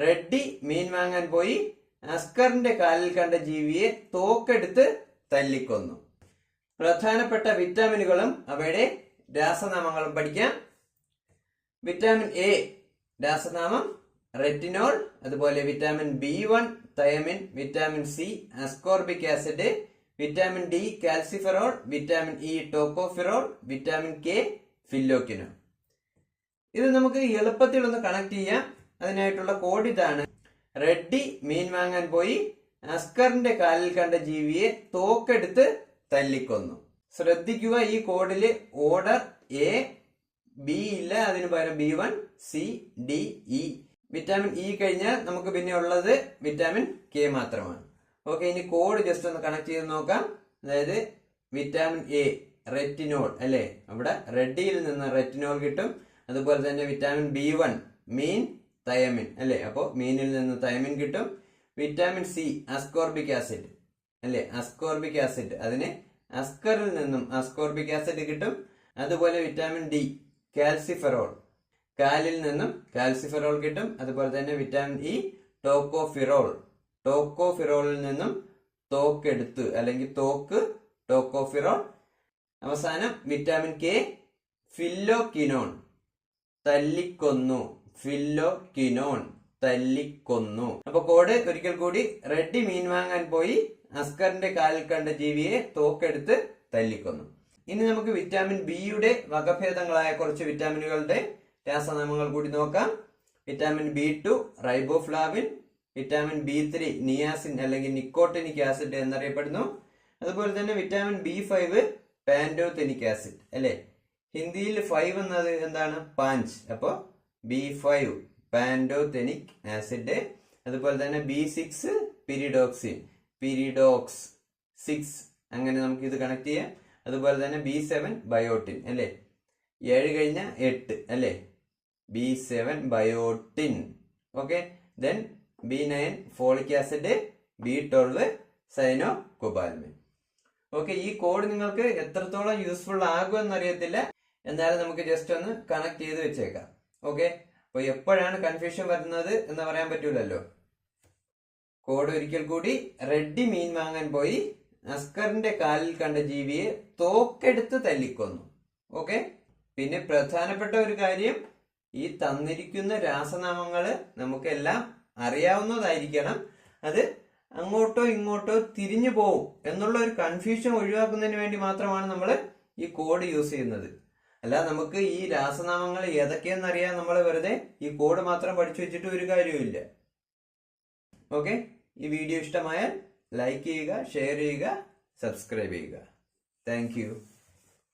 റെഡ്ഡി മീൻ വാങ്ങാൻ പോയി. അസ്കറിന്റെ കാലിൽ കണ്ട ജീവിയെ തോക്കെടുത്ത് തല്ലിക്കൊന്നു. പ്രധാനപ്പെട്ട വിറ്റാമിനുകളും അവയുടെ രാസനാമങ്ങളും പഠിക്കാം. വിറ്റാമിൻ എ രാസനാമം റെറ്റിനോൾ അതുപോലെ vitamin B one thiamine vitamin C ascorbic acid vitamin D calciferol vitamin E tocopherol vitamin K phylloquinone ഇത് നമുക്ക് എളുപ്പത്തിൽ ഒന്ന് കണക്ട് ചെയ്യാം. അതിനായിട്ടുള്ള കോഡ് ഇതാണ്. റെഡ്ഡി മീൻ വാങ്ങാൻ പോയി. അസ്കറിന്റെ കാലിൽ കണ്ട ജീവിയെ തോക്കെടുത്ത് തല്ലിക്കൊന്നു. ശ്രദ്ധിക്കുക ഈ കോഡിൽ ഓർഡർ എ ബി ഇല്ല. അതിന് പകരം B one C D E vitamin E കഴിഞ്ഞാൽ നമുക്ക് പിന്നെ ഉള്ളത് വിറ്റാമിൻ കെ മാത്രമാണ്. ഓക്കെ ഇനി കോഡ് ജസ്റ്റ് ഒന്ന് കണക്ട് ചെയ്ത് നോക്കാം. അതായത് വിറ്റാമിൻ എ റെറ്റിനോൾ അല്ലെ? അവിടെ റെഡിയിൽ നിന്ന് റെറ്റിനോൾ കിട്ടും. അതുപോലെ തന്നെ വിറ്റാമിൻ ബി വൺ മീൻ തയമിൻ അല്ലെ? അപ്പോൾ മീനിൽ നിന്ന് തയമിൻ കിട്ടും. വിറ്റാമിൻ സി അസ്കോർബിക് ആസിഡ് അല്ലെ? അസ്കോർബിക് ആസിഡ് അതിന് അസ്കറിൽ നിന്നും അസ്കോർബിക് ആസിഡ് കിട്ടും. അതുപോലെ വിറ്റാമിൻ ഡി കാൽസിഫെറോൾ കാലിൽ നിന്നും കാൽസിഫെറോൾ കിട്ടും. അതുപോലെ തന്നെ വിറ്റാമിൻ ഇ ടോക്കോഫിറോൾ ടോക്കോഫിറോളിൽ നിന്നും തോക്കെടുത്ത് അല്ലെങ്കിൽ തോക്ക് ടോക്കോഫിറോൾ അവസാനം വിറ്റാമിൻ കെ ഫില്ലോക്കിനോൺ തല്ലിക്കൊന്നു. ഫില്ലോക്കിനോൺ തല്ലിക്കൊന്നു. അപ്പൊ കോഡ് ഒരിക്കൽ കൂടി റെഡ്ഡി മീൻ വാങ്ങാൻ പോയി. അസ്കറിന്റെ കാലിൽ കണ്ട ജീവിയെ തോക്കെടുത്ത് തല്ലിക്കൊന്നു. ഇനി നമുക്ക് വിറ്റാമിൻ ബിയുടെ വകഭേദങ്ങളായ കുറച്ച് വിറ്റാമിനുകളുടെ രാസനാമങ്ങൾ കൂടി നോക്കാം. Vitamin B two riboflavin vitamin B three niacin അല്ലെങ്കിൽ നിക്കോട്ടിനിക് ആസിഡ് എന്നറിയപ്പെടുന്നു. അതുപോലെ തന്നെ vitamin B five pantothenic acid അല്ലെ? ഹിന്ദിയിൽ ഫൈവ് എന്നത് എന്താണ്? പാഞ്ച്. അപ്പോൾ ബി ഫൈവ് പാൻഡോതെനിക് ആസിഡ് അതുപോലെ തന്നെ B six pyridoxine pyridox six അങ്ങനെ നമുക്ക് ഇത് കണക്ട് ചെയ്യാം. അതുപോലെ തന്നെ ബി സെവൻ ബയോട്ടിൻ അല്ലേ? ഏഴ് കഴിഞ്ഞ എട്ട് അല്ലേ? B seven biotin okay then B nine folic acid B twelve cyanocobalamin okay ഈ കോഡ് നിങ്ങൾക്ക് എത്രത്തോളം യൂസ്ഫുൾ ആകുമെന്നറിയത്തില്ല എന്നാലും നമുക്ക് ജസ്റ്റ് ഒന്ന് കണക്ട് ചെയ്ത് വെച്ചേക്കാം. ഓക്കെ അപ്പൊ എപ്പോഴാണ് കൺഫ്യൂഷൻ വരുന്നത് എന്ന് പറയാൻ പറ്റൂലല്ലോ. കോഡ് ഒരിക്കൽ കൂടി റെഡ്ഡി മീൻ വാങ്ങാൻ പോയി. അസ്കറിന്റെ കാലിൽ കണ്ട ജീവിയെ തോക്കെടുത്ത് തല്ലിക്കൊന്നു. ഓക്കെ പിന്നെ പ്രധാനപ്പെട്ട ഒരു കാര്യം ഈ തന്നിരിക്കുന്ന രാസനാമങ്ങൾ നമുക്കെല്ലാം അറിയാവുന്നതായിരിക്കണം. അത് അങ്ങോട്ടോ ഇങ്ങോട്ടോ തിരിഞ്ഞു പോവും എന്നുള്ള ഒരു കൺഫ്യൂഷൻ ഒഴിവാക്കുന്നതിന് വേണ്ടി മാത്രമാണ് നമ്മൾ ഈ കോഡ് യൂസ് ചെയ്യുന്നത്. അല്ല നമുക്ക് ഈ രാസനാമങ്ങൾ ഏതൊക്കെയെന്ന് അറിയാൻ നമ്മൾ വെറുതെ ഈ കോഡ് മാത്രം പഠിച്ചു വെച്ചിട്ട് ഒരു കാര്യവുമില്ല. ഓക്കെ ഈ വീഡിയോ ഇഷ്ടമായാൽ ലൈക്ക് ചെയ്യുക ഷെയർ ചെയ്യുക സബ്സ്ക്രൈബ് ചെയ്യുക. താങ്ക്